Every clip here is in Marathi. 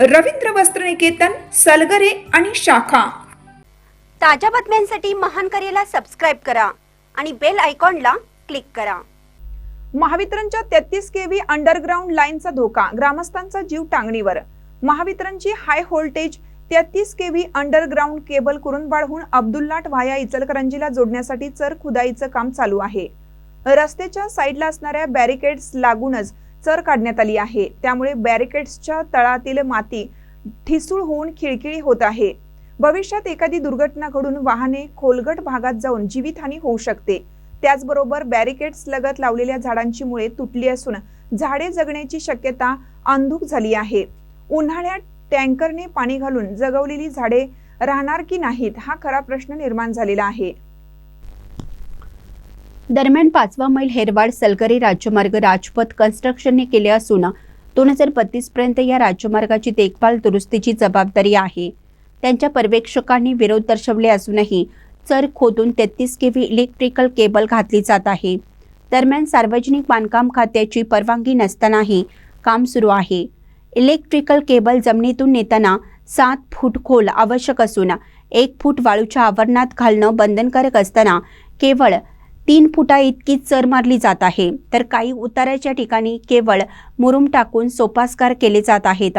रवींद्र वस्त्रनिकेतन सलगरे आणि शाखा. ताज्या बातम्यांसाठी महान करेला सबस्क्राईब करा आणि बेल आयकॉनला क्लिक करा. महावितरणच्या तेहतीस केव्ही अंडरग्राऊंड लाईनचा धोका ग्रामस्थांचा जीव टांगणीवर. महावितरणची हाय व्होल्टेज तेहतीस केव्ही अंडरग्राऊंड केबल कुरुंदवाडहून अब्दुल्लाट व्हाया इचलकरंजीला जोडण्यासाठी चर खुदाईचं काम चालू आहे. रस्त्याच्या साईडला असणाऱ्या बॅरिकेड्स लागूनच चर काढण्यात आली आहे. त्यामुळे बॅरिकेड्सच्या तळातील माती ठिसूळ होऊन खिळखिळी होत आहे. भविष्यात एखादी दुर्घटना घडून वाहने खोलगट भागात जाऊन जीवितहानी होऊ शकते. त्याचबरोबर बॅरिकेड्स लगत लावलेल्या झाडांची मुळे तुटली असून झाडे जगण्याची शक्यता अंधुक झाली आहे. उन्हाळ्यात टँकरने पाणी घालून जगवलेली झाडे राहणार की नाहीत हा खरा प्रश्न निर्माण झालेला आहे. दरम्यान पाचवा मैल हेरवाड सलगरी राज्यमार्ग राजपथ कन्स्ट्रक्शनने केले असून दोन हजार बत्तीस पर्यंत या राज्यमार्गाची देखभाल दुरुस्तीची जबाबदारी आहे. त्यांच्या पर्यवेक्षकांनी विरोध दर्शवले असूनही चर खोदून तेहतीस केव्ही इलेक्ट्रिकल केबल घातली जात आहे. दरम्यान सार्वजनिक बांधकाम खात्याची परवानगी नसतानाही काम सुरू आहे. इलेक्ट्रिकल केबल जमिनीतून नेताना सात फूट खोल आवश्यक असून एक फूट वाळूच्या आवरणात घालणं बंधनकारक असताना केवळ तीन फुटा इतकी चर मारली जात आहे. तर काही उताराच्या ठिकाणी केवळ मुरुम टाकून सोपास्कार केले जात आहेत.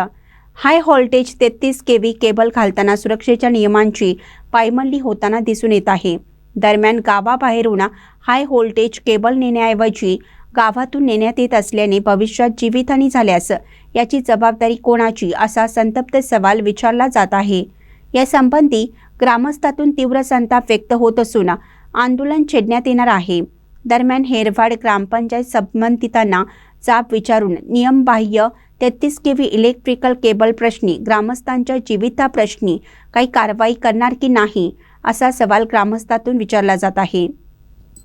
हाय व्होल्टेज तेहतीस केव्ही केबल घालताना सुरक्षेच्या नियमांची पायमल्ली होताना दिसून येत आहे. दरम्यान गावाबाहेरून हाय व्होल्टेज केबल नेण्याऐवजी गावातून नेण्यात येत असल्याने भविष्यात जीवितहानी झाल्यास याची जबाबदारी कोणाची असा संतप्त सवाल विचारला जात आहे. या संबंधी ग्रामस्थातून तीव्र संताप व्यक्त होत असून आंदोलन छेडण्यात येणार आहे. दरम्यान हेरवाड ग्रामपंचायत संबंधितांना जाब विचारून नियमबाह्य तेहतीस के व्ही इलेक्ट्रिकल केबल प्रश्नी ग्रामस्थांच्या जीविताप्रश्नी काही कारवाई करणार की नाही असा सवाल ग्रामस्थातून विचारला जात आहे.